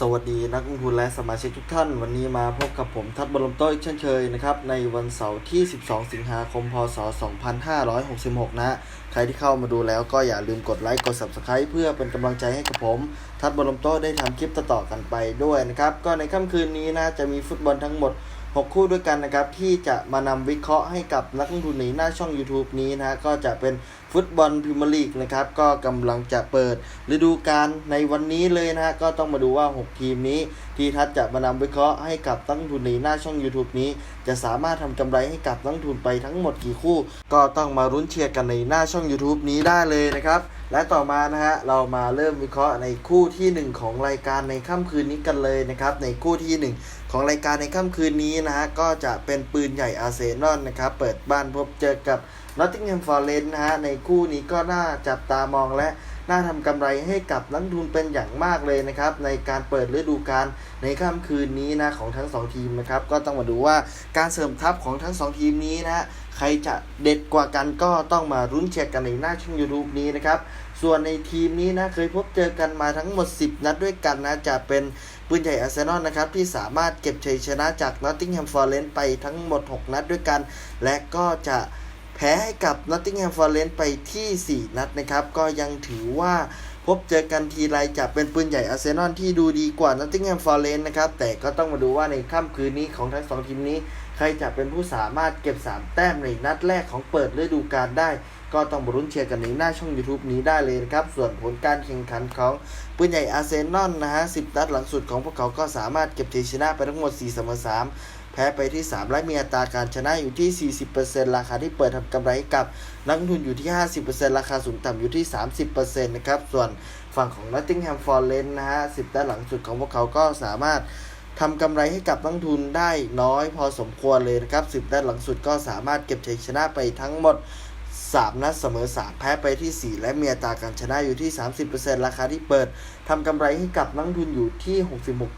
สวัสดีนักลงทุนและสมาชิกทุกท่าน วันนี้มาพบกับผมทัดบรมโต้อีกเช่นเคยนะครับในวันเสาร์ที่ 12 สิงหาคม พศ 2566 นะ ใครที่เข้ามาดูแล้วก็อย่าลืมกดไลค์กด Subscribe เพื่อเป็นกำลังใจให้กับผม ทัดบรมโต้ได้ทำคลิปต่อๆกันไปด้วยนะครับ ก็ในค่ำคืนนี้นะจะมีฟุตบอลทั้งหมด 6 คู่ด้วยกันนะครับที่จะมานำวิเคราะห์ให้กับนักลงทุนในหน้าช่อง YouTube นี้นะก็จะเป็นฟุตบอลพรีเมียร์ลีกนะครับก็กำลังจะเปิดฤดูกาลในวันนี้เลยนะฮะก็ต้องมาดูว่า 6 ทีมนี้ ที่ทัดจะมานำวิเคราะห์ให้กับนักลงทุนในหน้าช่อง YouTube นี้ จะสามารถทำกำไรให้กับนักลงทุนไปทั้งหมดกี่คู่ ก็ต้องมารุ้นเชียร์กันในหน้าช่อง YouTube นี้ได้เลยนะครับและต่อมานะฮะเรามาเริ่มวิเคราะห์ในคู่ทีหนึ่1 ของรายการในค่ำคืนนี้กันเลยนะครับในคู่ทีหนึ่1 ของรายการในค่ำคืนนี้นะฮะก็จะเป็นปืนใหญ่อาร์เซนอลนะครับ เปิดบ้านพบเจอกับ Nottingham Forest นะฮะ ในคู่นี้ก็น่าจับตามองและน่าทำกำไรให้กับนักลงทุนเป็นอย่างมากเลยนะครับ ในการเปิดฤดูกาลในค่ำคืนนี้นะของทั้งสองทีมนะครับ ก็ต้องมาดูว่าการเสริมทัพของทั้งสองทีมนี้นะฮะใครจะเด็ดกว่ากันก็ต้องมารุ้นเชียร์กันในหน้าช่อง YouTube นี้นะครับ ส่วนในทีมนี้นะเคยพบเจอกันมาทั้งหมด 10 นัดด้วยกันนะจะเป็น ปืนใหญ่อาร์เซนอลนะครับที่สามารถเก็บชัยชนะจาก Nottingham Forest ไปทั้งหมด 6 นัดด้วยกัน และก็จะแพ้ให้กับ Nottingham Forest ไปที่ 4 นัดนะครับ ก็ยังถือว่าพบเจอกันทีไรจะเป็นปืนใหญ่อาร์เซนอลที่ดูดีกว่า Nottingham Forest นะครับ แต่ก็ต้องมาดูว่าในค่ำคืนนี้ของทั้งสองทีมนี้ ใครจะเป็นผู้สามารถเก็บ 3 แต้มในนัดแรกของเปิดฤดูกาลได้ ก็ต้องมารุ้นเชียร์กันในหน้าช่อง YouTube นี้ได้เลยนะครับ ส่วนผลการแข่งขันของ ปืนใหญ่อาร์เซนอลนะฮะ10นัดหลังสุดของพวกเขาก็สามารถเก็บชัยชนะไปทั้งหมด4เสมอ3แพ้ไปที่ 3 และมีอัตราการชนะอยู่ที่ 40%ราคาที่เปิดทำกำไรให้กับนักลงทุนอยู่ที่ 50%ราคาสูงต่ำอยู่ที่ 30%นะครับ ส่วนฝั่งของ Nottingham Forest นะฮะ10นัดหลังสุดของพวกเขาก็สามารถทำกำไรให้กับนักทุนได้น้อยพอสมควรเลยนะครับ10นัดหลังสุดก็สามารถเก็บชัยชนะไปทั้งหมด 3 นัดเสมอ 3 แพ้ไปที่ 4 และมีอัตราการชนะอยู่ที่ 30%ราคาที่เปิดทำกำไรให้กับนักทุนอยู่ที่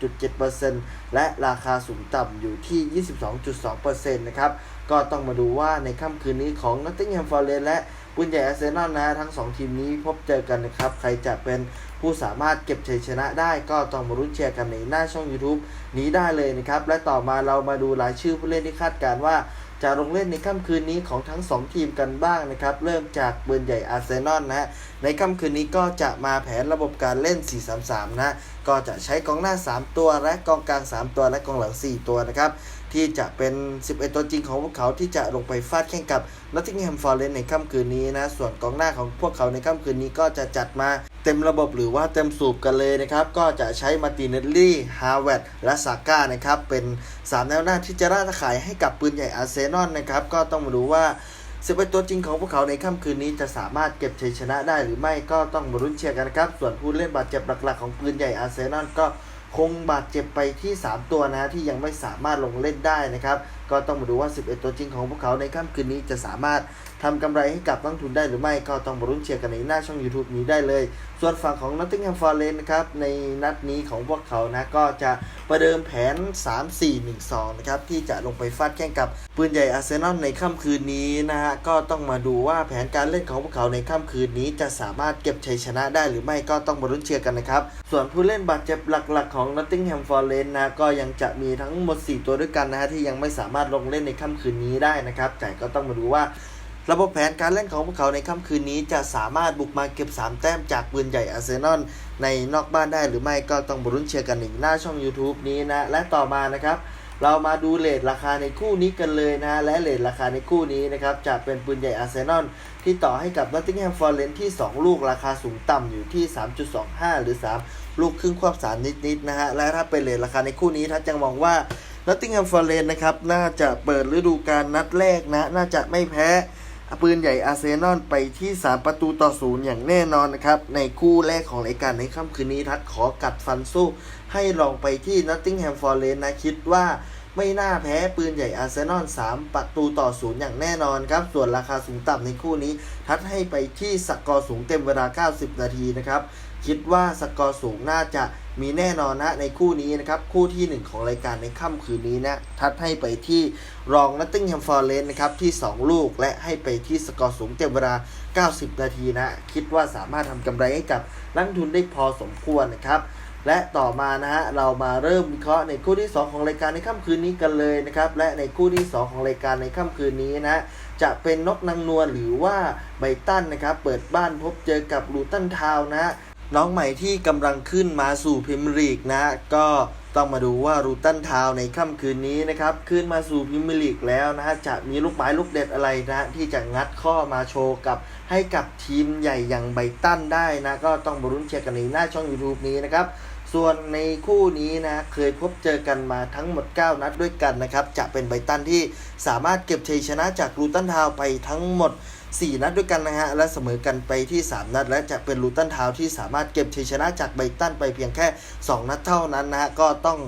66.7%และราคาสูงต่ำอยู่ที่ 22.2%นะครับก็ต้องมาดูว่าในค่ำคืนนี้ของ Nottingham Forest และปืนใหญ่อาร์เซนอลนะทั้ง 2 ทีมนี้พบเจอกันนะครับ ใครจะเป็นผู้สามารถเก็บชัยชนะได้ก็ต้องมารุ้นเชียร์กันในหน้าช่อง YouTube นี้ได้เลยนะครับ และต่อมาเรามาดูรายชื่อผู้เล่นที่คาดการณ์ว่า จะลงเล่นในค่ำคืนนี้ของทั้ง 2 ทีมกันบ้างนะครับ เริ่มจากเบอร์ใหญ่อาร์เซนอลนะฮะในค่ำคืนนี้ก็จะมาแผนระบบการเล่น 4-3-3 นะ ก็จะใช้กองหน้า 3 ตัวและกองกลาง 3 ตัวและกองหลัง 4 ตัวนะครับที่จะเป็น 11 ตัวจริงของพวกเขาที่จะลงไปฟาดแข่งกับ Nottingham Forest ในค่ำคืนนี้นะ ส่วนกองหน้าของพวกเขาในค่ำคืนนี้ก็จะจัดมาเต็มระบบหรือว่าเต็มสูบกันเลยนะครับ ก็จะใช้มาติเนลลี่ ฮาวเวดและซาก้านะครับ เป็น 3 แนวหน้าที่จะร่าขายให้กับปืนใหญ่อาร์เซนอลนะครับ ก็ต้องมาดูว่า 11ตัวจริงของพวกเขาในค่ำคืนนี้จะสามารถเก็บชัยชนะได้หรือไม่ก็ต้องมารุ้นเชียร์กันนะครับ ส่วนผู้เล่นบาดเจ็บหลักๆของปืนใหญ่อาร์เซนอลก็คงบาดเจ็บไปที่ 3 ตัวนะที่ยังไม่สามารถลงเล่นได้นะครับ ก็ต้องมาดูว่า 11 ตัวจริงของพวกเขาในค่ำคืนนี้จะสามารถทำกำไรให้กับนักทุนได้หรือไม่ก็ต้องมารุ้นเชียร์กันในหน้าช่อง YouTube นี้ได้เลย ส่วนฝั่งของ Nottingham Forest นะครับในนัดนี้ของพวกเขานะก็จะประเดิมแผน 3-4-1-2 นะครับที่จะลงไปฟาดแข่งกับปืนใหญ่อาร์เซนอลในค่ำคืนนี้นะฮะก็ต้องมาดูว่าแผนการเล่นของพวกเขาในค่ำคืนนี้จะสามารถเก็บชัยชนะได้หรือไม่ก็ต้องมารุ้นเชียร์กันนะครับส่วนผู้เล่นบาดเจ็บหลักๆของ Nottingham Forest นะก็ยังจะมีทั้งหมด 4 ตัวด้วยกันนะฮะที่ยังไม่สามารถลงเล่นในค่ำคืนนี้ได้นะครับ แต่ก็ต้องมาดูว่า ระบบแผนการเล่นของพวกเขาในค่ำคืนนี้จะสามารถบุกมาเก็บ 3 แต้มจากปืนใหญ่อาร์เซนอลในนอกบ้านได้หรือไม่ก็ต้องมารุ้นเชียร์กันอีกหน้าช่อง YouTube นี้นะ และต่อมานะครับเรามาดูเลทราคาในคู่นี้กันเลยนะฮะและเลทราคาในคู่นี้นะครับจะเป็นปืนใหญ่อาร์เซนอลที่ต่อให้กับ Nottingham Forest ที่ 2 ลูกราคาสูงต่ำอยู่ที่ 3.25 หรือ 3 ลูกครึ่งควบสารนิดๆนะฮะและถ้าเป็นเลทราคาในคู่นี้ถ้าจังมองว่า Nottingham Forest นะครับ น่าจะเปิดฤดูกาลนัดแรกนะ น่าจะไม่แพ้ปืนใหญ่อาร์เซนอลไปที่ 3 ประตูต่อศูนย์อย่างแน่นอนนะครับ ในคู่แรกของรายการในค่ำคืนนี้ทัดขอกัดฟันสู้ ให้ลองไปที่ Nottingham Forest นะ คิดว่าไม่น่าแพ้ปืนใหญ่อาร์เซนอล3ประตูต่อศูนย์อย่างแน่นอนครับ ส่วนราคาสูงต่ำในคู่นี้ ทัดให้ไปที่สกอร์สูงเต็มเวลา 90 นาทีนะครับ คิดว่าสกอร์สูงน่าจะ มีแน่นอนนะในคู่นี้นะครับ คู่ที่ 1 ของรายการในค่ำคืนนี้นะ ทัดให้ไปที่รองนัตติงแฮมฟอร์เรนนะครับ ที่ 2 ลูกและให้ไปที่สกอร์สูงเต็มเวลา 90 นาทีนะ คิดว่าสามารถทำกำไรให้กับนักทุนได้พอสมควรนะครับ และต่อมานะฮะเรามาเริ่มวิเคราะห์ในคู่ที่ 2 ของรายการในค่ำคืนนี้กันเลยนะครับ และในคู่ที่ 2 ของรายการในค่ำคืนนี้นะฮะจะเป็นนกนางนวลหรือว่าไบตันนะครับ เปิดบ้านพบเจอกับลูตันทาวน์นะฮะ น้องใหม่ที่กำลังขึ้นมาสู่พรีเมียร์ลีกนะ ก็ต้องมาดูว่ารูตันทาวในค่ำคืนนี้นะครับ ขึ้นมาสู่พรีเมียร์ลีกแล้วนะจะมีลูกไม้ลูกเด็ดอะไรนะ ที่จะงัดข้อมาโชว์กับให้กับทีมใหญ่อย่างไบตันได้นะ ก็ต้องบรุ้นเชียร์กันในหน้าช่อง YouTube นี้นะครับส่วนในคู่นี้นะ เคยพบเจอกันมาทั้งหมด 9 นัดด้วยกันนะครับ จะเป็นไบตันที่สามารถเก็บชัยชนะจากลูตันทาวไปทั้งหมด 4 นัดด้วยกันนะฮะ และเสมอกันไปที่ 3 นัด และจะเป็นลูตันทาวที่สามารถเก็บชัยชนะจากไบตันไปเพียงแค่ 2 นัดเท่านั้นนะฮะ ก็ต้อง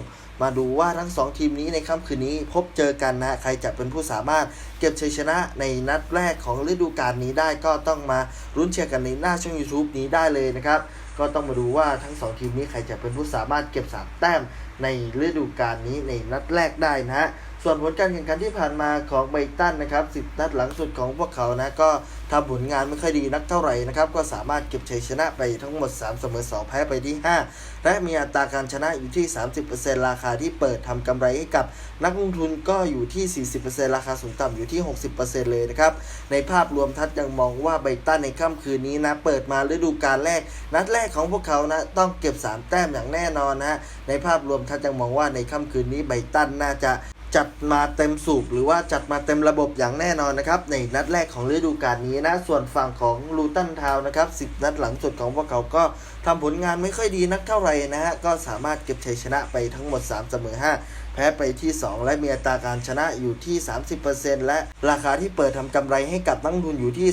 มาดูว่าทั้ง 2 ทีมนี้ในค่ำคืนนี้พบเจอกันนะฮะใครจะเป็นผู้สามารถเก็บชัยชนะในนัดแรกของฤดูกาลนี้ได้ก็ต้องมารุ้นเชียร์กันในหน้าช่อง YouTube นี้ได้เลยนะครับ ก็ต้องมาดูว่าทั้ง 2 ทีมนี้ใครจะเป็นผู้สามารถเก็บ3แต้มในฤดูกาลนี้ในนัดแรกได้นะฮะ ส่วนผลการแข่งขันที่ผ่านมาของไบตันนะครับ 10 นัดหลังสุดของพวกเขานะก็ทำผลงานไม่ค่อยดีนักเท่าไหร่นะครับ ก็สามารถเก็บชัยชนะไปทั้งหมด 3 เสมอ 2 แพ้ไปที่ 5 และมีอัตราการชนะอยู่ที่ 30%ราคาที่เปิดทำกำไรให้กับนักลงทุนก็อยู่ที่ 40%ราคาสูงต่ำอยู่ที่ 60%เลยนะครับ ในภาพรวมทัดยังมองว่าไบตันในค่ำคืนนี้นะเปิดมาฤดูกาลแรก นัดแรกของพวกเขานะต้องเก็บ 3 แต้มอย่างแน่นอนนะฮะในภาพรวมทัดยังมองว่าในค่ำคืนนี้ไบตันน่าจะ จัดมาเต็มสูบหรือว่าจัดมาเต็มระบบอย่างแน่นอนนะครับ ในนัดแรกของฤดูกาลนี้นะ ส่วนฝั่งของลูตันทาวนะครับ 10 นัดหลังสุดของพวกเขาก็ทำผลงานไม่ค่อยดีนักเท่าไหร่นะฮะ ก็สามารถเก็บชัยชนะไปทั้งหมด 3 เสมอ 5 แพ้ไปที่ 2 และมีอัตราการชนะอยู่ที่ 30%และราคาที่เปิดทำกำไรให้กับนักทุนอยู่ที่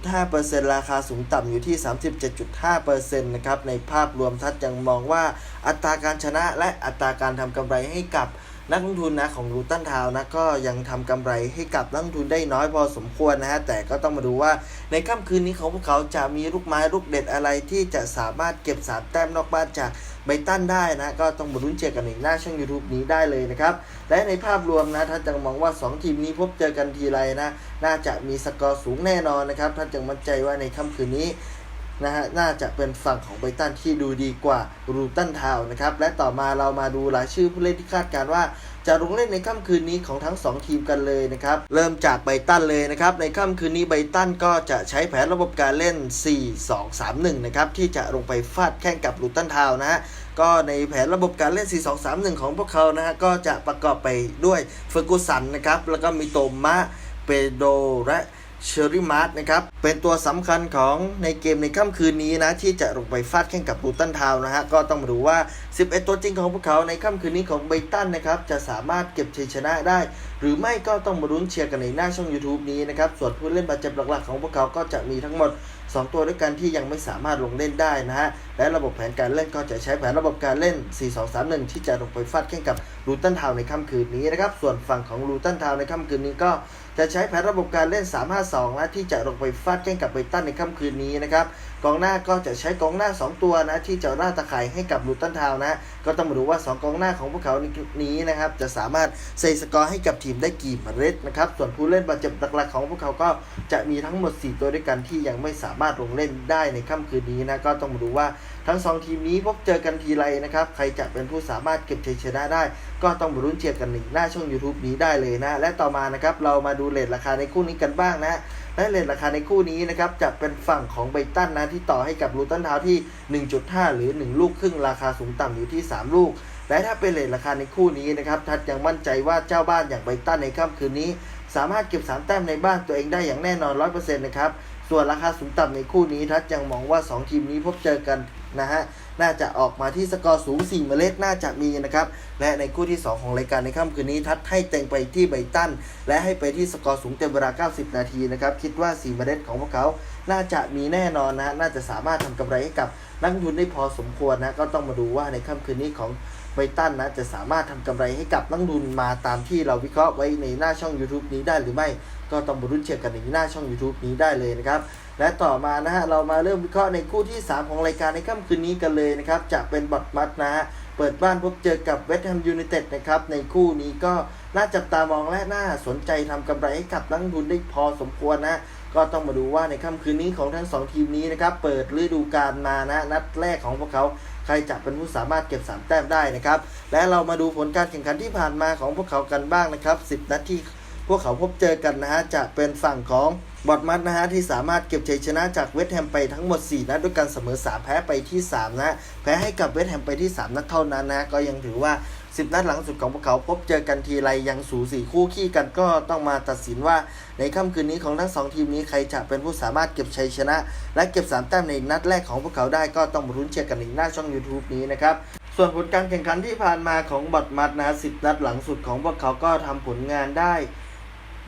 37.5%ราคาสูงต่ำอยู่ที่ 37.5%นะครับ ในภาพรวมทัดยังมองว่าอัตราการชนะและอัตราการทำกำไรให้กับ นักลงทุนนะของรูตันทาวน์นะก็ยังทำกำไรให้กับนักลงทุนได้น้อยพอสมควรนะฮะแต่ก็ต้องมาดูว่าในค่ำคืนนี้ของพวกเขาจะมีลูกไม้ลูกเด็ดอะไรที่จะสามารถเก็บสามแต้มนอกบ้านจากไบตันได้นะก็ต้องมาลุ้นเชียร์กันในหน้าช่อง YouTube นี้ได้เลยนะครับ และในภาพรวมนะถ้าจังมองว่า 2 ทีมนี้พบเจอกันทีไรนะ น่าจะมีสกอร์สูงแน่นอนนะครับถ้าจังมั่นใจว่าในค่ำคืนนี้ นะฮะน่าจะเป็นฝั่งของไบตันที่ดูดีกว่ารูตันทาวนะครับ และต่อมาเรามาดูรายชื่อผู้เล่นที่คาดการว่าจะลงเล่นในค่ำคืนนี้ของทั้ง 2 ทีมกันเลยนะครับ เริ่มจากไบตันเลยนะครับ ในค่ำคืนนี้ไบตันก็จะใช้แผนระบบการเล่น 4-2-3-1 นะครับ ที่จะลงไปฟาดแข่งกับรูตันทาวนะฮะ ก็ในแผนระบบการเล่น 4-2-3-1 ของพวกเขานะฮะ ก็จะประกอบไปด้วยเฟอร์กูสันนะครับ แล้วก็มีโตมะ เปโดรและ เชอริมาร์ตนะครับ เป็นตัวสำคัญของในเกมในค่ำคืนนี้นะ ที่จะลงไปฟาดแข่งกับลูตันทาวนะฮะ ก็ต้องมาดูว่า 11 ตัวจริงของพวกเขาในค่ำคืนนี้ของไบตันนะครับ จะสามารถเก็บชัยชนะได้ หรือไม่ก็ต้องมาลุ้นเชียร์กันในหน้าช่อง YouTube นี้นะครับ ส่วนผู้เล่นบาดเจ็บหลักๆของพวกเขาก็จะมีทั้งหมด 2 ตัวด้วยกันที่ยังไม่สามารถลงเล่นได้นะฮะ และระบบแผนการเล่นก็จะใช้แผนระบบการเล่น 4-2-3-1 ที่จะลงไปฟาดแข่งกับลูตันทาวในค่ำคืนนี้นะครับ ส่วนฝั่งของลูตันทาวในค่ำคืนนี้ก็ จะใช้แผนระบบการเล่น 3-5-2 นะที่จะลงไปฟาดแข่งกับไบตันในค่ำคืนนี้นะครับกองหน้าก็จะใช้กองหน้า 2 ตัวนะที่จะล่าตะข่ายให้กับลูตันทาวนะ ก็ต้องมาดูว่า 2 กองหน้าของพวกเขาในนี้นะครับจะสามารถเซสกอร์ให้กับทีมได้กี่เมล็ดนะครับส่วนผู้เล่นบาดเจ็บหลักๆของพวกเขาก็จะมีทั้งหมด 4 ตัวด้วยกันที่ยังไม่สามารถลงเล่นได้ในค่ำคืนนี้นะก็ต้องมาดูว่า ทั้ง 2 ทีมนี้พบเจอกันทีไรนะครับ ใครจะเป็นผู้สามารถเก็บชัยชนะได้ ก็ต้องมาลุ้นเชียร์กันในหน้าช่อง YouTube นี้ได้เลยนะ และต่อมานะครับเรามาดูเลทราคาในคู่นี้กันบ้างนะและเลทราคาในคู่นี้นะครับจะเป็นฝั่งของไบตันนะที่ต่อให้กับลูตันทาวน์ที่ 1.5 หรือ 1 ลูกครึ่งราคาสูงต่ำอยู่ที่ 3 ลูกและถ้าเป็นเลทราคาในคู่นี้นะครับทัดยังมั่นใจว่าเจ้าบ้านอย่างไบตันในค่ำคืนนี้ สามารถเก็บ3แต้มในบ้านตัวเองได้อย่างแน่นอน 100%นะครับส่วนราคาสูงต่ำในคู่นี้ทัดยังมองว่า 2 ทีมนี้พบเจอกัน นะฮะ น่าจะออกมาที่สกอร์สูง 4 เมล็ดน่าจะมีนะครับ และในคู่ที่ 2 ของรายการในค่ำคืนนี้ทัดให้เต็งไปที่ไบตัน และให้ไปที่สกอร์สูงเต็มเวลา 90 นาทีนะครับ คิดว่า 4 เมล็ดของพวกเขา น่าจะมีแน่นอนนะน่าจะสามารถทำกำไรให้กับนักลงทุนได้พอสมควรนะ ก็ต้องมาดูว่าในค่ำคืนนี้ของไบตันนะจะสามารถทำกำไรให้กับนักลงทุนมาตามที่เราวิเคราะห์ไว้ในหน้าช่อง YouTube นี้ได้หรือไม่ ก็ต้องมารุ่นเชียร์กันในหน้าช่อง YouTube นี้ได้เลยนะครับ และต่อมานะฮะเรามาเริ่มวิเคราะห์ในคู่ที่ 3 ของรายการในค่ำคืนนี้กันเลยนะครับจะเป็นบอทมัดนะฮะเปิดบ้านพบเจอกับเวสต์แฮมยูไนเต็ดนะครับในคู่นี้ก็น่าจับตามองและน่าสนใจทำกำไรให้กับนักทุนได้พอสมควรนะก็ต้องมาดูว่าในค่ำคืนนี้ของทั้งสองทีมนี้นะครับเปิดฤดูกาลมานะนัดแรกของพวกเขาใครจะเป็นผู้สามารถเก็บ 3 แต้มได้นะครับและเรามาดูผลการแข่งขันที่ผ่านมาของพวกเขากันบ้างนะครับ 10 นัดที่พวกเขาพบเจอกันนะฮะจะเป็นฝั่งของ บอดมัดนะฮะที่สามารถเก็บชัยชนะจากเวสต์แฮมไปทั้งหมด 4 นัดด้วยกันเสมอ 3 แพ้ไปที่ 3 นะ แพ้ให้กับเวสต์แฮมไปที่ 3 นัดเท่านั้นนะ ก็ยังถือว่า 10 นัดหลังสุดของพวกเขา พบเจอกันทีไรยังสูสีคู่ขี้กันก็ต้องมาตัดสินว่าในค่ำคืนนี้ของทั้งสองทีมนี้ใครจะเป็นผู้สามารถเก็บชัยชนะ และเก็บ 3 แต้มในนัดแรกของพวกเขาได้ก็ต้องรุ้นเชียร์กันในหน้าช่อง YouTube นี้นะครับส่วนผลการแข่งขันที่ผ่านมาของบอดมัดนะ10 นัดหลังสุดของพวกเขาก็ทำผลงานได้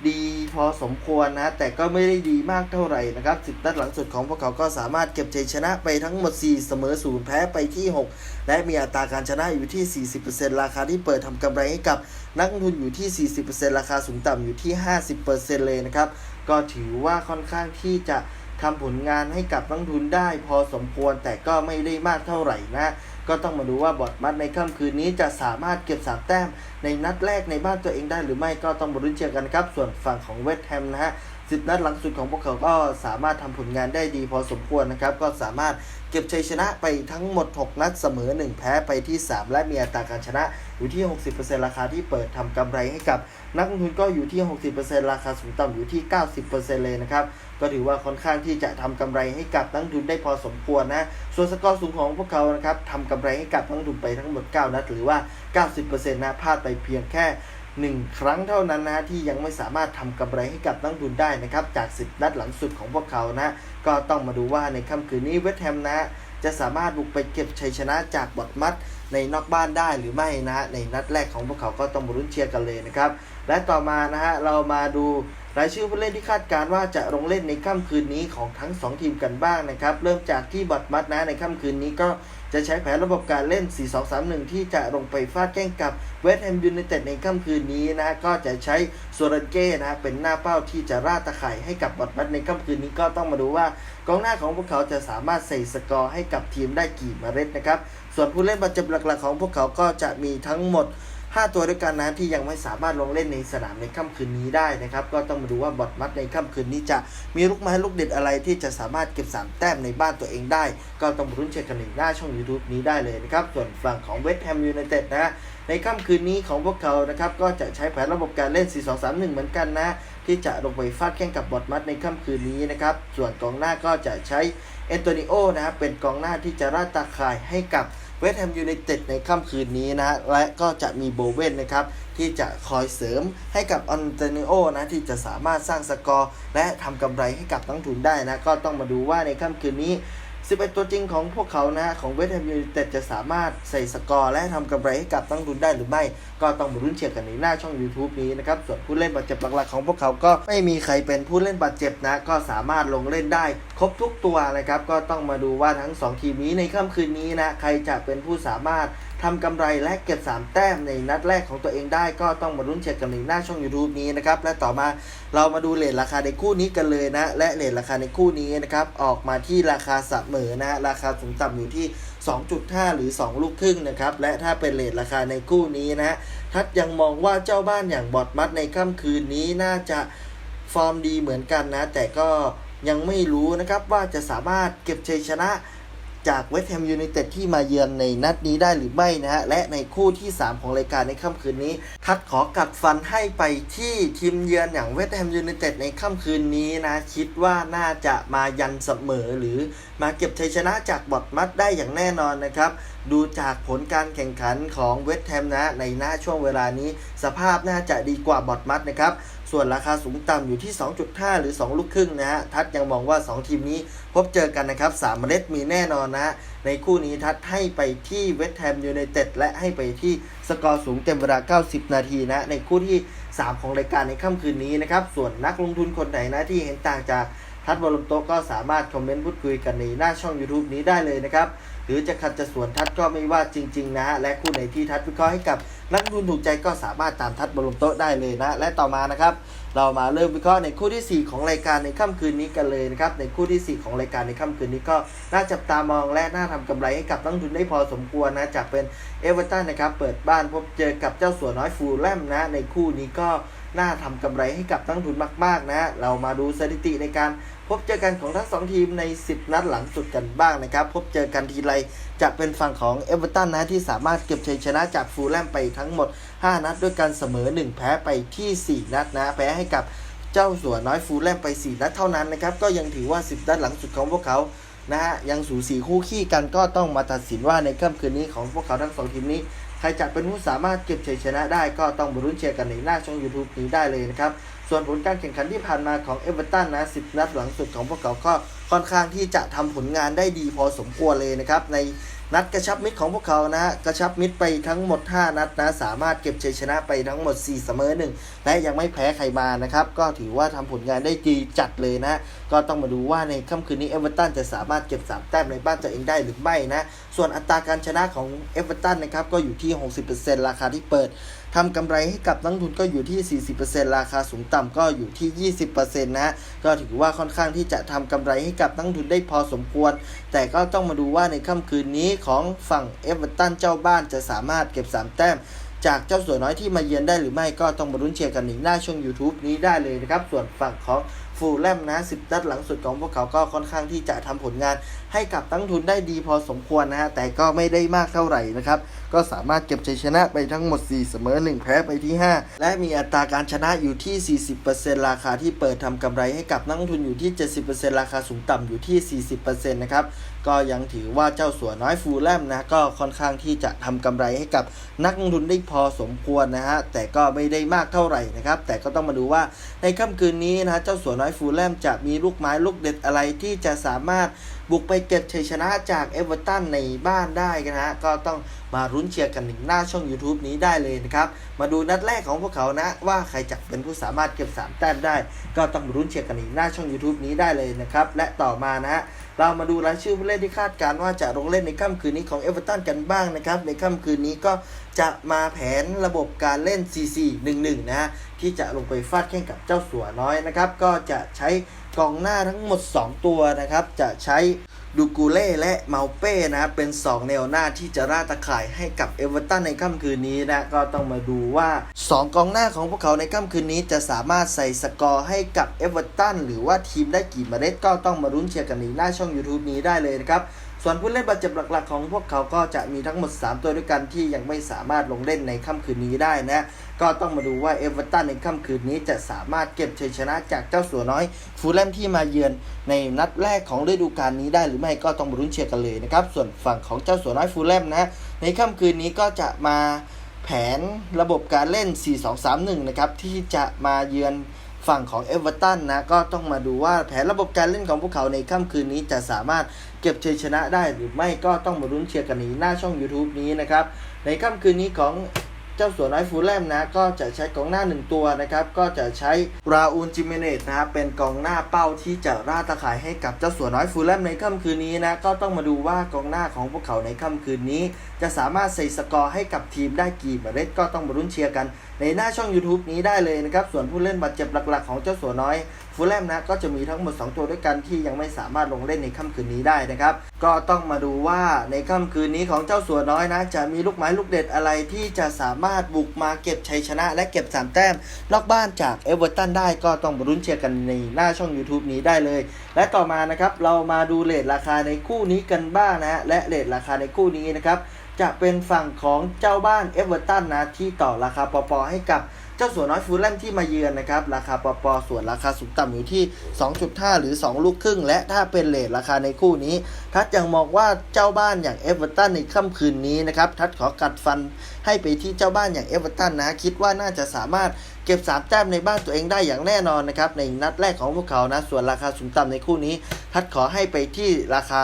ดีพอสมควรนะ แต่ก็ไม่ได้ดีมากเท่าไหร่นะครับ 10นัดหลังสุดของพวกเขาก็สามารถเก็บชัยชนะไปทั้งหมด 4 เสมอ0แพ้ไปที่ 6 และมีอัตราการชนะอยู่ที่ 40%ราคาที่เปิดทำกำไรให้กับนักลงทุนอยู่ที่ 40%ราคาสูงต่ำอยู่ที่ 50%เลยนะครับ ก็ถือว่าค่อนข้างที่จะทำผลงานให้กับนักลงทุนได้พอสมควรแต่ก็ไม่ได้มากเท่าไหร่นะ ก็ต้องมาดูว่าบอดมัดในค่ำคืนนี้จะสามารถเก็บ 3 แต้มในนัดแรกในบ้านตัวเองได้หรือไม่ก็ต้องมาลุ้นเชียร์กันครับ ส่วนฝั่งของเวสต์แฮมนะฮะ สิบนัดหลังสุดของพวกเขาก็สามารถทำผลงานได้ดีพอสมควรนะครับ ก็สามารถเก็บชัยชนะไปทั้งหมด 6 นัดเสมอ 1 แพ้ไปที่ 3 และมีอัตราการชนะอยู่ที่ 60%ราคาที่เปิดทำกำไรให้กับ นักลงทุนก็อยู่ที่ 60%ราคาสูงต่ำอยู่ที่ 90%เลยนะครับ ก็ถือว่าค่อนข้างที่จะทำกำไรให้กับนักลงทุนได้พอสมควรนะ ส่วนสกอร์สูงของพวกเขานะครับทำกำไรให้กับนักลงทุนไปทั้งหมด 9 นัดหรือว่า 90%นะพลาดไปเพียงแค่ 1 ครั้งเท่านั้นนะที่ยังไม่สามารถทำกำไรให้กับนักทุนได้นะครับจาก 10 นัดหลังสุดของพวกเขานะก็ต้องมาดูว่าในค่ำคืนนี้เวสต์แฮมนะจะสามารถบุกไปเก็บชัยชนะจากบอดมัดในนอกบ้านได้หรือไม่นะในนัดแรกของพวกเขาก็ต้องมาลุ้นเชียร์กันเลยนะครับและต่อมานะฮะเรามาดูรายชื่อผู้เล่นที่คาดการว่าจะลงเล่นในค่ำคืนนี้ของทั้ง 2 ทีมกันบ้างนะครับ เริ่มจากที่บอดมัดนะในค่ำคืนนี้ก็ จะใช้แผนระบบการเล่น 4-2-3-1 ที่จะลงไปฟาดแก้งกับเวสต์แฮมยูไนเต็ดในค่ำคืนนี้นะก็จะใช้โซรันเก้นะเป็นหน้าเป้าที่จะราดตะไคร่ให้กับบอดมัดในค่ำคืนนี้ก็ต้องมาดูว่ากองหน้าของพวกเขาจะสามารถใส่สกอร์ให้กับทีมได้กี่เมล็ดนะครับ ส่วนผู้เล่นบาดเจ็บหลักๆของพวกเขาก็จะมีทั้งหมด 5 ตัวด้วยกันนะที่ยังไม่สามารถลงเล่นในสนามในค่ำคืนนี้ได้นะครับ ก็ต้องมาดูว่าบอดมัดในค่ำคืนนี้จะมีลูกไม้ลูกเด็ดอะไรที่จะสามารถเก็บ 3 แต้มในบ้านตัวเองได้ ก็ต้องรุ้นเช็คกันในหน้าช่อง YouTube นี้ได้เลยนะครับ ส่วนฝั่งของเวสต์แฮมยูไนเต็ดนะในค่ำคืนนี้ของพวกเขานะครับก็จะใช้แผนระบบการเล่น 4-2-3-1 เหมือนกันนะ ที่จะลงไปฟาดแข่งกับบอดมัดในค่ำคืนนี้นะครับส่วนกองหน้าก็จะใช้เอนโตนิโอนะครับเป็นกองหน้าที่จะราดตาข่ายให้กับ เวสต์แฮมยูไนเต็ดในค่ำคืนนี้นะและก็จะมีโบเวนนะครับที่จะคอยเสริมให้กับอันเตนิโอนะที่จะสามารถสร้างสกอร์และทำกำไรให้กับนักลงทุนได้นะก็ต้องมาดูว่าในค่ำคืนนี้ 11 ตัวจริงของพวกเขานะของเวสต์แฮมยูไนเต็ดจะสามารถใส่สกอร์และทำกำไรให้กับนักลงทุนได้หรือไม่ ก็ต้องมารุ้นเชียร์กันในหน้าช่อง YouTube นี้นะครับส่วนผู้เล่นบาดเจ็บหลักๆของพวกเขาก็ไม่มีใครเป็นผู้เล่นบาดเจ็บนะก็สามารถลงเล่นได้ ครบทุกตัวนะครับก็ต้องมาดูว่าทั้ง 2 ทีมนี้ในค่ำคืนนี้นะใครจะเป็นผู้สามารถทำกำไรและเก็บ 3 แต้มในนัดแรกของตัวเองได้ ก็ต้องมารุ้นเชียร์กันในหน้าช่อง YouTube นี้นะครับและต่อมาเรามาดูเลทราคาในคู่นี้กันเลยนะ และเลทราคาในคู่นี้นะครับออกมาที่ราคาเสมอนะฮะราคาสูงต่ำอยู่ที่ 2.5 หรือ 2 ลูกครึ่งนะครับและถ้าเป็นเลทราคาในคู่นี้นะทัดยังมองว่าเจ้าบ้านอย่างบอดมัดในค่ำคืนนี้น่าจะฟอร์มดีเหมือนกันนะ แต่ก็ ยังไม่รู้นะครับว่าจะสามารถเก็บชัยชนะจากเวสต์แฮมยูไนเต็ดที่มาเยือนในนัดนี้ได้หรือไม่นะฮะ และในคู่ที่ 3 ของรายการในค่ำคืนนี้ ทัดขอกัดฟันให้ไปที่ทีมเยือนอย่างเวสต์แฮมยูไนเต็ดในค่ำคืนนี้นะ คิดว่าน่าจะมายันเสมอหรือมาเก็บชัยชนะจากบอดมัดได้อย่างแน่นอนนะครับ ดูจากผลการแข่งขันของเวสต์แฮมนะ ในหน้าช่วงเวลานี้ สภาพน่าจะดีกว่าบอดมัดนะครับ ส่วนราคาสูงต่ำอยู่ที่ 2.5 หรือ 2 ลูกครึ่งนะฮะ ทัดยังมองว่า 2 ทีมนี้พบเจอกันนะครับ3เมล็ดมีแน่นอนนะฮะในคู่นี้ทัดให้ไปที่เวสต์แฮมยูไนเต็ดและให้ไปที่สกอร์สูงเต็มเวลา 90 นาทีนะ ในคู่ที่ 3 ของรายการในค่ำคืนนี้นะครับ ส่วนนักลงทุนคนไหนนะที่เห็นต่างจากทัดบอลลมโตก็สามารถคอมเมนต์พูดคุยกันในหน้าช่อง YouTube นี้ได้เลยนะครับ หรือจะขัดจะสวนทัดก็ไม่ว่าจริง ๆ นะ และคู่ไหนที่ทัดวิเคราะห์ให้กับนักลงทุนถูกใจก็สามารถตามทัดบอลลมโต๊ะได้เลยนะ และต่อมานะครับ เรามาเริ่มวิเคราะห์ในคู่ทีสี่4 ของรายการในค่ำคืนนี้กันเลยนะครับ ในคู่ทีสี่4 ของรายการในค่ำคืนนี้ก็น่าจับตามองและน่าทำกำไรให้กับนักลงทุนได้พอสมควรนะจากเป็นเอเวอร์ตันนะครับเปิดบ้านพบเจอกับเจ้าสัวน้อยฟูลแลมนะ ในคู่นี้ก็ น่าทำกำไรให้กับนักลงทุนมาก ๆ นะ เรามาดูสถิติในการพบเจอกันของทั้งสองทีมใน 10 นัดหลังสุดกันบ้างนะครับ พบเจอกันทีไรจะเป็นฝั่งของเอเวอร์ตันนะที่สามารถเก็บชัยชนะจากฟูลแลมไปทั้งหมด 5 นัดด้วยกันเสมอ 1 แพ้ไปทีสี่ 4 นัดนะ แพ้ให้กับเจ้าสัวน้อยฟูลแลมไป 4 นัดเท่านั้นนะครับ ก็ยังถือว่า 10 นัดหลังสุดของพวกเขานะฮะยังสูสีคู่ขี้กันก็ต้องมาตัดสินว่าในค่ำคืนนี้ของพวกเขาทั้งสองทีมนี้ ใครจะเป็นผู้สามารถเก็บชัยชนะได้ก็ต้องมารุ้นเชียร์กันในหน้าช่อง YouTube นี้ได้เลยนะครับ ส่วนผลการแข่งขันที่ผ่านมาของเอเวอร์ตันนะ 10 นัดหลังสุดของพวกเขาก็ค่อนข้างที่จะทำผลงานได้ดีพอสมควรเลยนะครับ ในนัดกระชับมิตรของพวกเขานะกระชับมิตรไปทั้งหมด 5 นัดนะสามารถเก็บชัยชนะไปทั้งหมด 4 เสมอ 1 และยังไม่แพ้ใครมานะครับ ก็ถือว่าทำผลงานได้ดีจัดเลยนะ ก็ต้องมาดูว่าในค่ำคืนนี้เอเวอร์ตันจะสามารถเก็บ 3 แต้มในบ้านตัวเองได้หรือไม่นะ ส่วนอัตราการชนะของเอเวอร์ตันนะครับก็อยู่ที่ 60%ราคาที่เปิดทำกำไรให้กับนักทุนก็อยู่ที่ 40%ราคาสูงต่ำก็อยู่ที่ 20%นะก็ถือว่าค่อนข้างที่จะทำกำไรให้กับนักทุนได้พอสมควร แต่ก็ต้องมาดูว่าในค่ำคืนนี้ของฝั่งเอเวอร์ตันเจ้าบ้านจะสามารถเก็บ 3 แต้มจากเจ้าสัวน้อยที่มาเยือนได้หรือไม่ก็ต้องมารุ้นเชียร์กันในหน้าช่อง YouTube นี้ได้เลยนะครับ ส่วนฝั่งของฟูลแลมนะ10นัดหลังสุดของพวกเขาก็ค่อนข้างที่จะทำผลงานให้กับนักลงทุนได้ดีพอสมควรนะฮะแต่ก็ไม่ได้มากเท่าไหร่นะครับก็สามารถเก็บชัยชนะไปทั้งหมด 4 เสมอ 1 แพ้ไปที่ 5 และมีอัตราการชนะอยู่ที่ 40%ราคาที่เปิดทำกำไรให้กับนักลงทุนอยู่ที่ 70%ราคาสูงต่ำอยู่ที่ 40%นะครับก็ยังถือว่าเจ้าสัวน้อยฟูลแลมนะก็ค่อนข้างที่จะทำกำไรให้กับนักลงทุนได้พอสมควรนะฮะแต่ก็ไม่ได้มากเท่าไหร่นะครับแต่ก็ต้องมาดูว่าในค่ำคืนนี้นะฮะเจ้าสัวน้อยฟูลแลมจะมีลูกไม้ลูกเด็ดอะไรที่จะสามารถ บุกไปเก็บชัยชนะจากเอเวอร์ตันในบ้านได้นะฮะก็ต้องมารุ้นเชียร์กันหนึ่งหน้าช่อง YouTube นี้ได้เลยนะครับ มาดูนัดแรกของพวกเขานะว่าใครจะเป็นผู้สามารถเก็บ 3 แต้มได้ ก็ต้องรุ้นเชียร์กันอีกหน้าช่อง YouTube นี้ได้เลยนะครับ และต่อมานะฮะเรามาดูรายชื่อผู้เล่นที่คาดการณ์ว่าจะลงเล่นในค่ำคืนนี้ของเอเวอร์ตันกันบ้างนะครับในค่ำคืนนี้ก็ จะมาแผนระบบการเล่น 4-4-1-1 นะฮะที่จะลงไปฟาดแข่งกับเจ้าสัวน้อยนะครับ ก็จะใช้กองหน้าทั้งหมด 2 ตัวนะครับ จะใช้ดูกูเล่และเมาเป้นะเป็น 2 แนวหน้าที่จะร่าตะข่ายให้กับเอเวอร์ตันในค่ำคืนนี้นะก็ต้องมาดูว่า 2 กองหน้าของพวกเขาในค่ำคืนนี้จะสามารถใส่สกอร์ให้กับเอเวอร์ตันหรือว่าทีมได้กี่เมล็ดก็ต้องมารุ้นเชียร์กันในหน้าช่อง YouTube นี้ได้เลยนะครับ ส่วนผู้เล่นบาดเจ็บหลักๆ ของพวกเขาก็จะมีทั้งหมด 3 ตัวด้วยกันที่ยังไม่สามารถลงเล่นในค่ำคืนนี้ได้นะ ก็ต้องมาดูว่าเอเวอร์ตันในค่ำคืนนี้จะสามารถเก็บชัยชนะจากเจ้าสัวน้อยฟูลแลมที่มาเยือนในนัดแรกของฤดูกาลนี้ได้หรือไม่ก็ต้องมารุ้นเชียร์กันเลยนะครับ ส่วนฝั่งของเจ้าสัวน้อยฟูลแลมนะ ในค่ำคืนนี้ก็จะมาแผนระบบการเล่น 4-2-3-1 นะครับที่จะมาเยือนฝั่งของเอเวอร์ตันนะก็ต้องมาดูว่าแผนระบบการเล่นของพวกเขาในค่ำคืนนี้จะสามารถ เก็บชัยชนะได้หรือไม่ก็ต้องมารุ้นเชียร์กันในหน้าช่อง YouTube นี้นะครับ ในค่ำคืนนี้ของเจ้าสัวน้อยฟูลแลมนะ ก็จะใช้กองหน้าหนึ่งตัวนะครับ ก็จะใช้ราอูลจิเมเนตนะครับเป็นกองหน้าเป้าที่จะราตะข่ายให้กับเจ้าสัวน้อยฟูลแลมในค่ำคืนนี้นะก็ต้องมาดูว่ากองหน้าของพวกเขาในค่ำคืนนี้ จะสามารถใส่สกอร์ให้กับทีมได้กี่เมล็ดก็ต้องมารุ้นเชียร์กัน ในหน้าช่อง YouTube นี้ได้เลยนะครับ ส่วนผู้เล่นบาดเจ็บหลักๆ ของเจ้าสัวน้อย ฟูลแลมนะก็จะมีทั้งหมด 2 ตัวด้วยกันที่ยังไม่สามารถลงเล่นในค่ำคืนนี้ได้นะครับ ก็ต้องมาดูว่าในค่ำคืนนี้ของเจ้าสัวน้อยนะ จะมีลูกไม้ลูกเด็ดอะไรที่จะสามารถบุกมาเก็บชัยชนะ และเก็บ3แต้มนอกบ้านจากเอเวอร์ตันได้ก็ต้องมารุ้นเชียร์กันในหน้าช่อง YouTube นี้ได้เลย และต่อมานะครับเรามาดูเลทราคาในคู่นี้กันบ้างนะฮะและเลทราคาในคู่นี้นะครับ จะเป็นฝั่งของเจ้าบ้านเอเวอร์ตันนะที่ต่อราคาปอปอให้กับเจ้าสัวน้อยฟูลแลมที่มาเยือนนะครับ ราคาปอปอส่วนราคาสูงต่ำอยู่ที่ 2.5 หรือ 2 ลูกครึ่ง และถ้าเป็นเลทราคาในคู่นี้ ทัดยังมองว่าเจ้าบ้านอย่างเอเวอร์ตันในค่ำคืนนี้นะครับทัดขอกัดฟันให้ไปที่เจ้าบ้านอย่างเอเวอร์ตันนะ คิดว่าน่าจะสามารถเก็บ 3 แต้มในบ้านตัวเองได้อย่างแน่นอนนะครับในนัดแรกของพวกเขานะส่วนราคาสูงต่ำในคู่นี้ ทัดขอให้ไปที่ราคา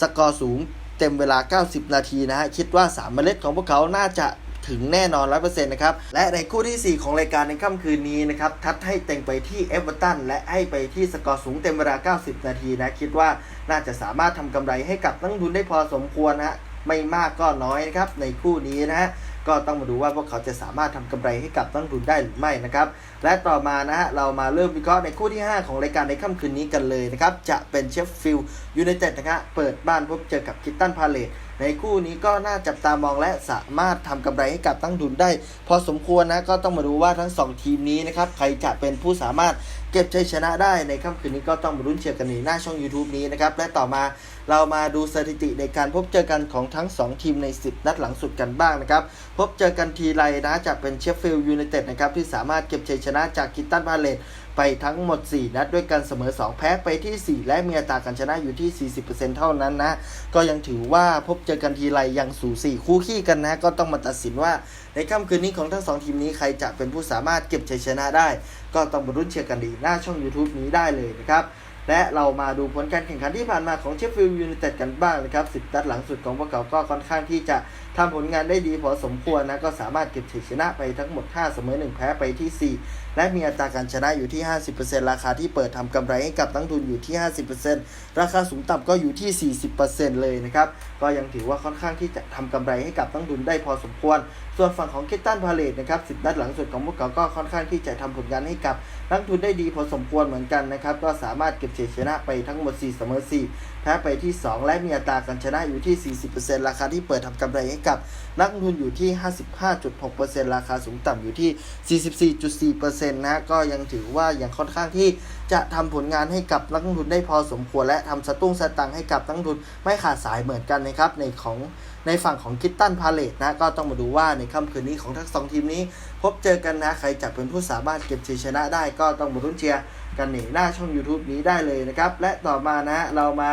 สกอร์สูง เต็มเวลา 90 นาทีนะฮะ คิดว่า 3 เมล็ดของพวกเขาน่าจะถึงแน่นอน 100%นะครับ และในคู่ที่ 4 ของรายการในค่ำคืนนี้นะครับ ทัดให้เต็งไปที่เอเวอร์ตันและให้ไปที่สกอร์สูงเต็มเวลา 90 นาทีนะ คิดว่าน่าจะสามารถทำกำไรให้กับนักลงทุนได้พอสมควรนะฮะ ไม่มากก็น้อยนะครับในคู่นี้นะฮะ ก็ต้องมาดูว่าพวกเขาจะสามารถทำกำไรให้กับนักลงทุนได้หรือไม่นะครับและต่อมานะฮะเรามาเริ่มวิเคราะห์ในคู่ที่ 5 ของรายการในค่ำคืนนี้กันเลยนะครับจะเป็นเชฟฟิลด์ยูไนเต็ดนะครับเปิดบ้านพบเจอกับคิตตันพาเลตในคู่นี้ก็น่าจับตามองและสามารถทำกำไรให้กับตั้งทุนได้ พอสมควรนะก็ต้องมาดูว่าทั้ง 2 ทีมนี้นะครับใครจะเป็นผู้สามารถ ก็บชัยชนะได้ในค่ำคืนนี้ก็ต้องมาลุ้นเชียร์กันในหน้าช่อง YouTube นี้นะครับ และต่อมาเรามาดูสถิติในการพบเจอกันของทั้ง 2 ทีมใน 10 นัดหลังสุดกันบ้างนะครับ พบเจอกันทีไรนะจะเป็นเชฟฟิลด์ยูไนเต็ดนะครับ ที่สามารถเก็บชัยชนะจากคิตตันพาเลตไปทั้งหมด 4 นัดด้วยกันเสมอ 2 แพ้ไปที่ 4 และมีอัตราการชนะอยู่ที่ 40%เท่านั้นนะ ก็ยังถือว่าพบเจอกันทีไรยังสูสีคู่ขี้กันนะ ก็ต้องมาตัดสินว่าในค่ำคืนนี้ของทั้งสองทีมนี้ใครจะเป็นผู้สามารถเก็บชัยชนะได้ ก็ต้องมารุ่นเชียร์กันดีหน้าช่อง YouTube นี้ได้เลยนะครับ และเรามาดูผลการแข่งขันที่ผ่านมาของเชฟฟิลด์ยูไนเต็ดกันบ้างนะครับ10นัดหลังสุดของพวกเขาก็ค่อนข้างที่จะทำผลงานได้ดีพอสมควรนะก็สามารถเก็บชัยชนะไปทั้งหมด 5 เสมอ 1 แพ้ไปที่ 4 และมีอัตราการชนะอยู่ที่ 50%ราคาที่เปิดทำกำไรให้กับนักทุนอยู่ที่ 50%ราคาสูงต่ำก็อยู่ที่ 40%เลยนะครับ ก็ยังถือว่าค่อนข้างที่จะทำกำไรให้กับนักทุนได้พอสมควร ส่วนฝั่งของคิตตันพาเลตนะครับ10นัดหลังสุดของพวกเขาก็ค่อนข้างที่จะทำผลงานให้กับนักทุนได้ดีพอสมควรเหมือนกันนะครับ ก็สามารถเก็บชัยชนะไปทั้งหมด 4 เสมอ 4 แพ้ไปที่ 2 และมีอัตราการชนะอยู่ที่ 40%ราคาที่เปิดทำกำไรให้กับนักลงทุนอยู่ที่ 55.6%ราคาสูงต่ำอยู่ที่ 44.4%นะก็ยังถือว่ายังค่อนข้างที่จะทำผลงานให้กับนักลงทุนได้พอสมควร และทำสตุ้งสตังให้กับนักลงทุนไม่ขาดสายเหมือนกันนะครับในของ ในฝั่งของคิตตันพาเลตนะก็ต้องมาดูว่าในค่ำคืนนี้ของทั้งสองทีมนี้ พบเจอกันนะใครจะเป็นผู้สามารถเก็บชัยชนะได้ก็ต้องมาลุ้นเชียร์ กันในหน้าช่อง YouTube นี้ได้เลยนะครับ และต่อมานะเรามา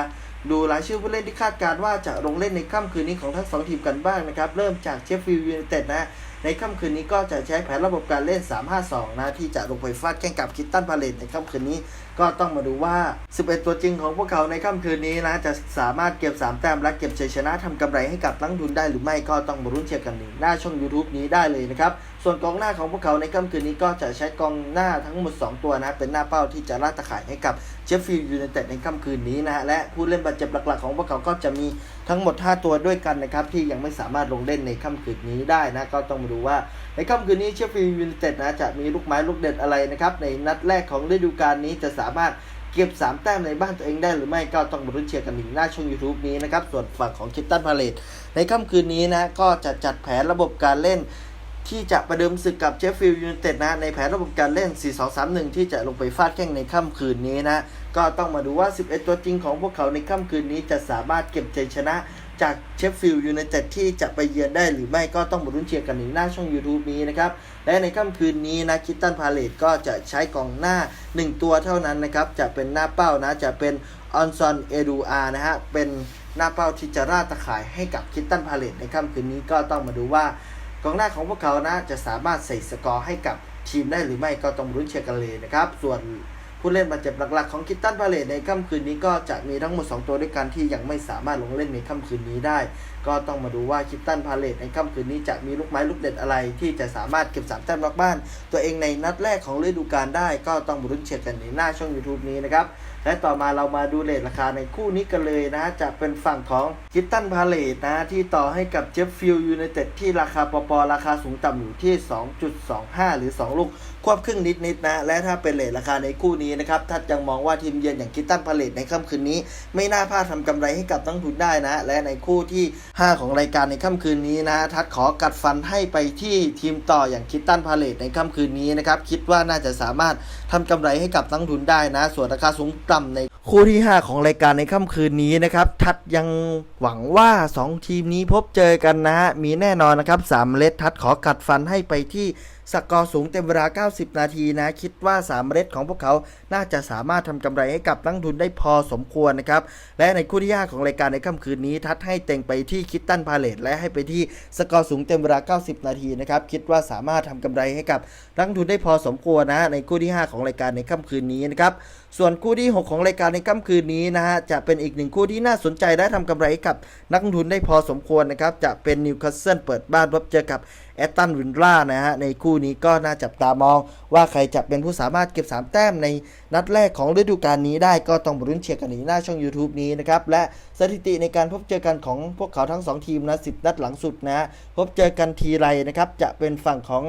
ดูรายชื่อผู้เล่นที่คาดการว่าจะลงเล่นในค่ำคืนนี้ของทั้งสองทีมกันบ้างนะครับ เริ่มจากเชฟฟิลด์ยูไนเต็ดนะ ในค่ำคืนนี้ก็จะใช้แผนระบบการเล่น 3-5-2 นะ ที่จะลงไปฟาดแข่งกับคิตตันพาเลตในค่ำคืนนี้ก็ต้องมาดูว่า 11 ตัวจริงของพวกเขาในค่ำคืนนี้นะ จะสามารถเก็บ 3 แต้มและเก็บชัยชนะทำกำไรให้กับนักลงทุนได้หรือไม่ก็ต้องมารุ้นเชียร์กันในหน้าช่อง YouTube นี้ได้เลยนะครับ ส่วนกองหน้าของพวกเขาในค่ำคืนนี้ก็จะใช้กองหน้าทั้งหมด 2 ตัวนะ เป็นหน้าเป้าที่จะล่าตะข่ายให้กับเชฟฟิลด์ยูไนเต็ดในค่ำคืนนี้นะฮะ และผู้เล่นบาดเจ็บหลักๆ ของพวกเขาก็จะมีทั้งหมด 5 ตัวด้วยกันนะครับ ที่ยังไม่สามารถลงเล่นในค่ำคืนนี้ได้นะ ก็ต้องมาดูว่า ในค่ำคืนนี้เชฟฟิลด์ยูไนเต็ดนะจะมีลูกไม้ลูกเด็ดอะไรนะครับในนัดแรกของฤดูกาลนี้จะสามารถเก็บ 3 แต้มในบ้านตัวเองได้หรือไม่ก็ต้องมาลุ้นเชียร์กันอีกหน้าช่อง YouTube นี้นะครับส่วนฝั่งของคิตตันพาเลตในค่ำคืนนี้นะก็จะจัดแผนระบบการเล่น ที่จะประเดิมศึกกับเชฟฟิลด์ยูไนเต็ดนะ ในแผนระบบการเล่น 4-2-3-1 ที่จะลงไปฟาดแข่งในค่ำคืนนี้นะ ก็ต้องมาดูว่า 11 ตัวจริงของพวกเขาในค่ำคืนนี้จะสามารถเก็บชัยชนะจากเชฟฟิลด์ยูไนเต็ดที่จะไปเยือนได้หรือไม่ก็ต้องมาลุ้นเชียร์กันในหน้าช่อง YouTube นี้นะครับ และในค่ำคืนนี้นะคิตตันพาเลตก็จะใช้กองหน้า 1 ตัวเท่านั้นนะครับ จะเป็นหน้าเป้านะ จะเป็นออนซอนเอดูอานะฮะ เป็นหน้าเป้าที่จะราดตะข่ายให้กับคิตตันพาเลตในค่ำคืนนี้ก็ต้องมาดูว่า กองหน้าของพวกเขานะจะสามารถใส่สกอร์ให้กับทีมได้หรือไม่ก็ต้องรุ้นเชียร์กันเลยนะครับ ส่วนผู้เล่นบาดเจ็บหลักๆของคิตตันพาเลตในค่ำคืนนี้ก็จะมีทั้งหมด 2 ตัวด้วยกันที่ยังไม่สามารถลงเล่นในค่ำคืนนี้ได้ ก็ต้องมาดูว่าคิตตันพาเลตในค่ำคืนนี้จะมีลูกไม้ลูกเด็ดอะไร ที่จะสามารถเก็บสามแต้มนอกบ้าน ตัวเองในนัดแรกของฤดูกาลได้ ก็ต้องรุ้นเชียร์กันในหน้าช่อง YouTube นี้นะครับ และต่อมาเรามาดูเลทราคาในคู่นี้กันเลยนะจะเป็นฝั่งของคิตตันพาเลตนะที่ต่อให้กับเจฟฟิลด์ยูไนเต็ดที่ราคาปปราคาสูงต่ำอยู่ที่ 2.25 หรือ 2 ลูกควบครึ่งนิดๆนะ และถ้าเป็นเลทราคาในคู่นี้นะครับถ้ายังมองว่าทีมเยือนอย่างคิตตันพาเลตในค่ำคืนนี้ ไม่น่าพลาดทำกำไรให้กับนักทุนได้นะ และในคู่ที่ 5 ของรายการในค่ำคืนนี้นะทัดขอกัดฟันให้ไปที่ทีมต่ออย่างคิตตันพาเลตในค่ำคืนนี้นะครับคิดว่าน่าจะสามารถทำกำไรให้กับนักทุนได้นะ ส่วนราคาสูงตำในคู่ที่ 5 ของรายการในค่ำคืนนี้นะครับ ทัดยังหวังว่า 2 ทีมนี้พบเจอกันนะฮะ มีแน่นอนนะครับ3เล็ดทัดขอกัดฟันให้ไปที่สกอร์สูงเต็มเวลา 90 นาทีนะ คิดว่า 3เล็ดของพวกเขาน่าจะสามารถทำกำไรให้กับนักทุนได้พอสมควรนะครับ และในคู่ที่5ของรายการในค่ำคืนนี้ ทัดให้เต็งไปที่คิตตันพาเลตและให้ไปที่สกอร์สูงเต็มเวลา 90 นาทีนะครับ คิดว่าสามารถทำกำไรให้กับนักทุนได้พอสมควรนะ ในคู่ที่ 5 ของรายการในค่ำคืนนี้นะครับส่วนคู่ที่ 6 ของรายการในค่ำคืนนี้นะฮะจะเป็นอีกหนึ่งคู่ที่น่าสนใจและทำกำไรให้กับนักลงทุนได้พอสมควรนะครับจะเป็นนิวคาสเซิลเปิดบ้านพบเจอกับแอตตันวินล่านะฮะในคู่นี้ก็น่าจับตามอง ว่าใครจะเป็นผู้สามารถเก็บ 3 แต้มในนัดแรกของฤดูกาลนี้ได้ก็ต้องมารุ้นเชียร์กันในหน้าช่อง YouTube นี้นะครับ และสถิติในการพบเจอกันของพวกเขาทั้ง 2 ทีมนะ10 นัดหลังสุดนะพบเจอกันทีไรนะครับจะเป็นฝั่งของ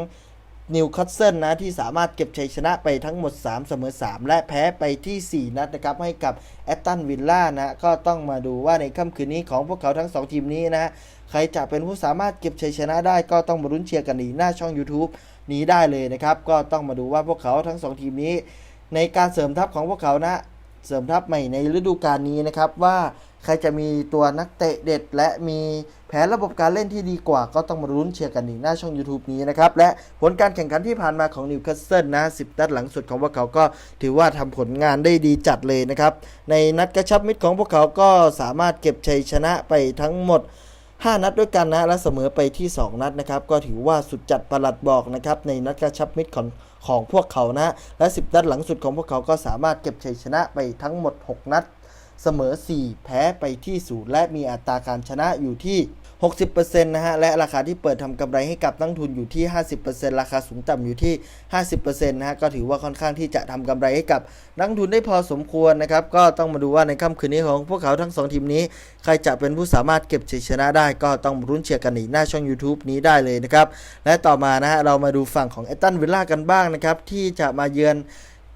นิวคาสเซิลนะที่สามารถเก็บชัยชนะไปทั้งหมด 3 เสมอ 3 และแพ้ไปทีสี่ 4 นัดนะครับให้กับแอตตันวิลล่านะก็ต้องมาดูว่าในค่ำคืนนี้ของพวกเขาทั้ง 2 ทีมนี้นะใครจะเป็นผู้สามารถเก็บชัยชนะได้ก็ต้องมารุ้นเชียร์กันหนหน้าช่อง YouTube นี้ได้เลยนะครับ ก็ต้องมาดูว่าพวกเขาทั้ง 2 ทีมนี้ ในการเสริมทัพของพวกเขานะ เสริมทัพใหม่ในฤดูกาลนี้นะครับว่าใครจะมีตัวนักเตะเด็ด และมีแผนระบบการเล่นที่ดีกว่า ก็ต้องมารุ้นเชียร์กันในหน้าช่อง YouTube นี้นะครับ และผลการแข่งขันที่ผ่านมาของนิวคาสเซิลนะ10นัดหลังสุดของพวกเขาก็ถือว่าทำผลงานได้ดีจัดเลยนะครับ ในนัดกระชับมิตรของพวกเขาก็สามารถเก็บชัยชนะไปทั้งหมด5 นัดด้วยกันนะและเสมอไปที่ 2 นัดนะครับก็ถือว่าสุดจัดประหลัดบอกนะครับในนัดกระชับมิตรของ ของพวกเขานะ และ 10 นัดหลังสุดของพวกเขาก็สามารถเก็บชัยชนะไปทั้งหมด 6 นัด เสมอ 4 แพ้ไปที่ศูนย์และมีอัตราการชนะอยู่ที่ 60%นะฮะ และราคาที่เปิดทำกำไรให้กับนักทุนอยู่ที่ 50%ราคาสูงต่ำอยู่ที่ 50%นะฮะ ก็ถือว่าค่อนข้างที่จะทำกำไรให้กับนักทุนได้พอสมควรนะครับ ก็ต้องมาดูว่าในค่ำคืนนี้ของพวกเขาทั้ง 2 ทีมนี้ ใครจะเป็นผู้สามารถเก็บชัยชนะได้ ก็ต้องรุ้นเชียร์กันในหน้าช่อง YouTube นี้ได้เลยนะครับ และต่อมานะฮะ เรามาดูฝั่งของเอตตันวิลล่ากันบ้างนะครับ ที่จะมาเยือน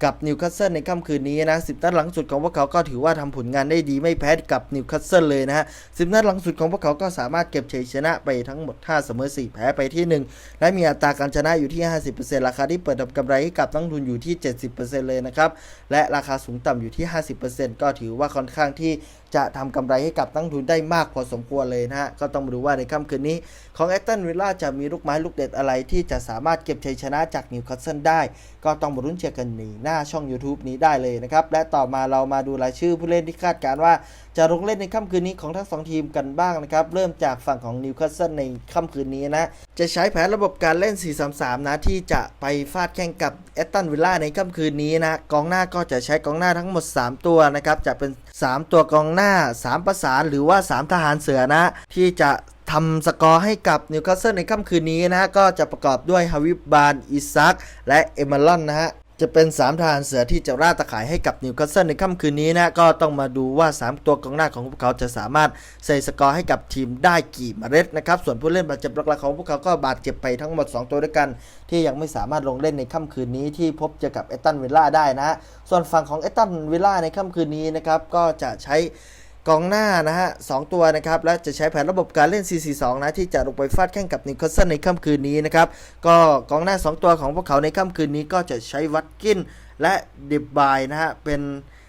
กับนิวคาสเซิลในค่ำคืนนี้นะสิบนัดหลังสุดของพวกเขาก็ถือว่าทำผลงานได้ดีไม่แพ้กับนิวคาสเซิลเลยนะฮะสิบนัดหลังสุดของพวกเขาก็สามารถเก็บชัยชนะไปทั้งหมด 5 เสมอ 4 แพ้ไปที่ 1 และมีอัตราการชนะอยู่ที่ 50%ราคาที่เปิดทำกำไรให้กับนักทุนอยู่ที่ 70%เลยนะครับและราคาสูงต่ำอยู่ที่ 50%ก็ถือว่าค่อนข้างที่จะทำกำไรให้กับนักทุนได้มากพอสมควรเลยนะฮะ ก็ต้องมาดูว่าในค่ำคืนนี้ ของแอตตันวิลล่าจะมีลูกไม้ลูกเด็ดอะไรที่จะสามารถเก็บชัยชนะจากนิวคาสเซิลได้ ก็ต้องมารุ้นเชียร์กันในหน้าช่อง YouTube นี้ได้เลยนะครับ และต่อมาเรามาดูรายชื่อผู้เล่นที่คาดการว่า จะลงเล่นในค่ำคืนนี้ของทั้งสองทีมกันบ้างนะครับ เริ่มจากฝั่งของนิวคาสเซิลในค่ำคืนนี้นะ จะใช้แผนระบบการเล่น 4-3-3 นะที่จะไปฟาดแข่งกับแอตตันวิลล่าในค่ำคืนนี้นะ กองหน้าก็จะใช้กองหน้าทั้งหมด 3 ตัวนะครับ จะเป็น 3 ตัวกองหน้า 3 ประสานหรือว่า 3 ทหารเสือนะ ที่จะทำสกอร์ให้กับนิวคาสเซิลในค่ำคืนนี้นะฮะก็จะประกอบด้วยฮาวิบบานอิซัก และเอเมรอนนะฮะ จะเป็น 3 ทหารเสือที่จะร่าตะขายให้กับนิวคาสเซิลในค่ำคืนนี้นะ ก็ต้องมาดูว่า 3 ตัวกองหน้าของพวกเขาจะสามารถใส่สกอร์ให้กับทีมได้กี่เมล็ดนะครับ ส่วนผู้เล่นบาดเจ็บหลักๆของพวกเขาก็บาดเจ็บไปทั้งหมด 2 ตัวด้วยกัน ที่ยังไม่สามารถลงเล่นในค่ำคืนนี้ที่พบเจอกับเอตันวิลล่าได้นะ ส่วนฝั่งของเอตตันวิลล่าในค่ำคืนนี้นะครับก็จะใช้ กองหน้านะฮะสองตัวนะครับ และจะใช้แผนระบบการเล่น 4-4-2 นะ ที่จะลงไปฟาดแข่งกับนิวคาสเซิลในค่ำคืนนี้นะครับ ก็กองหน้า 2 ตัวของพวกเขาในค่ำคืนนี้ก็จะใช้วัตกินและดิบบายนะฮะ เป็น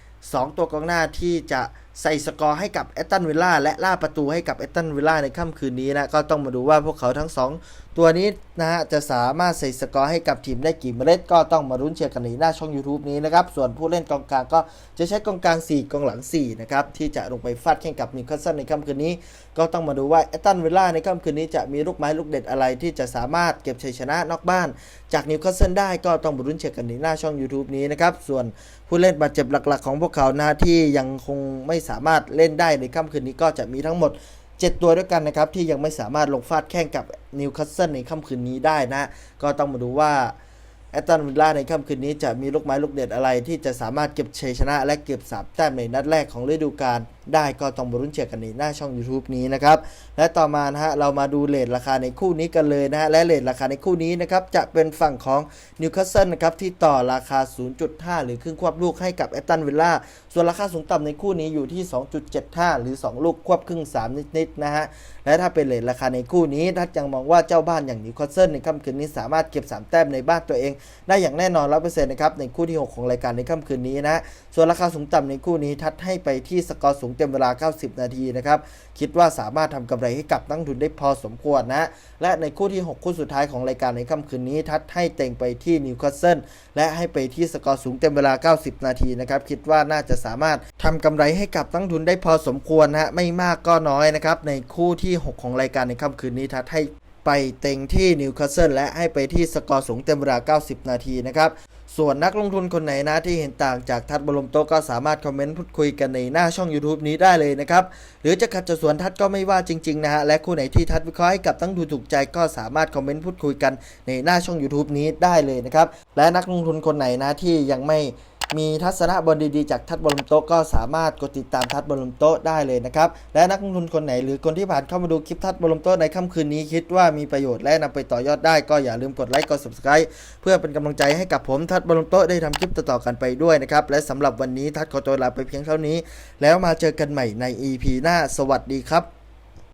2 ตัวกองหน้าที่จะใส่สกอร์ให้กับแอตตันวิลล่าและล่าประตูให้กับแอตตันวิลล่าในค่ำคืนนี้นะ ก็ต้องมาดูว่าพวกเขาทั้ง 2ตัวนี้นะฮะจะสามารถใส่สกอร์ให้กับทีมได้กี่เมล็ดก็ต้องมารุ้นเชียร์กันในหน้าช่อง YouTube นี้นะครับ ส่วนผู้เล่นกองกลางก็จะใช้กองกลาง 4 กองหลัง 4 นะครับ ที่จะลงไปฟาดแข่งกับนิวคาสเซิลในค่ำคืนนี้ ก็ต้องมาดูว่าแอตตันเวลล่าในค่ำคืนนี้จะมีลูกไม้ลูกเด็ดอะไรที่จะสามารถเก็บชัยชนะนอกบ้าน จากนิวคาสเซิลได้ก็ต้องมารุ้นเชียร์กันในหน้าช่อง YouTube นี้นะครับส่วนผู้เล่นบาดเจ็บหลักๆ ของพวกเขานะที่ยังคงไม่สามารถเล่นได้ในค่ำคืนนี้ก็จะมีทั้งหมด 7 ตัวด้วยกันนะครับ ที่ยังไม่สามารถลงฟาดแข่งกับนิวคาสเซิลในค่ำคืนนี้ได้นะ ก็ต้องมาดูว่าแอตตันวิลล่าในค่ำคืนนี้จะมีลูกไม้ลูกเด็ดอะไรที่จะสามารถเก็บชัยชนะ และเก็บสามแต้มในนัดแรกของฤดูกาล ได้ก็ต้องมารุ้นเชียร์กันในหน้าช่อง YouTube นี้นะครับ และต่อมานะฮะเรามาดูเลทราคาในคู่นี้กันเลยนะฮะและเลทราคาในคู่นี้นะครับจะเป็นฝั่งของนิวคาสเซิลนะครับที่ต่อราคา 0.5 หรือครึ่งควบลูกให้กับแอตตันวิลล่าส่วนราคาสูงต่ำในคู่นี้อยู่ที่ 2.75 หรือ 2 ลูกควบครึ่ง 3 นิดๆนะฮะและถ้าเป็นเลทราคาในคู่นี้ถ้ายังมองว่าเจ้าบ้านอย่างนิวคาสเซิลในค่ำคืนนี้สามารถเก็บ 3 แต้มในบ้านตัวเอง ได้อย่างแน่นอน 100%นะครับในคู่ที่ 6 ของรายการในค่ำคืนนี้นะส่วนราคาสูงต่ำในคู่นี้ทัดให้ไปที่สกอร์สูงเต็มเวลา 90 นาทีนะครับ คิดว่าสามารถทำกำไรให้กับนักทุนได้พอสมควรนะ และในคู่ที่ 6 คู่สุดท้ายของรายการในค่ำคืนนี้ ทัดให้เต็งไปที่นิวคาสเซิลและให้ไปที่สกอร์สูงเต็มเวลา 90 นาทีนะครับ คิดว่าน่าจะสามารถทำกำไรให้กับนักทุนได้พอสมควรนะไม่มากก็น้อยนะครับในคู่ที่ 6 ของรายการในค่ำคืนนี้ทัดให้ไปเต็งที่นิวคาสเซิลและให้ไปที่สกอร์สูงเต็มเวลา 90 นาทีนะครับ ส่วนนักลงทุนคนไหนนะที่เห็นต่างจากทัดบรมโตก็สามารถคอมเมนต์พูดคุยกันในหน้าช่อง YouTube นี้ได้เลยนะครับ หรือจะขัดจะสวนทัดก็ไม่ว่าจริงๆนะฮะและคู่ไหนที่ทัดวิเคราะห์ให้กับตั้งดูถูกใจก็สามารถคอมเมนต์พูดคุยกันในหน้าช่อง YouTube นี้ได้เลยนะครับและนักลงทุนคนไหนนะที่ยังไม่ มีทัศนะบอลดี ๆ จากทัดบอลลมโต๊ะก็สามารถกดติดตามทัดบอลลมโต๊ะได้เลยนะครับ และนักลงทุนคนไหนหรือคนที่ผ่านเข้ามาดูคลิปทัดบอลลมโต๊ะในค่ำคืนนี้คิดว่ามีประโยชน์และนำไปต่อยอดได้ก็อย่าลืมกดไลค์กด subscribe เพื่อเป็นกำลังใจให้กับผมทัดบอลลมโต๊ะได้ทำคลิปต่อๆกันไปด้วยนะครับ และสำหรับวันนี้ทัดขอตัวลาไปเพียงเท่านี้ แล้วมาเจอกันใหม่ใน EP หน้า สวัสดีครับ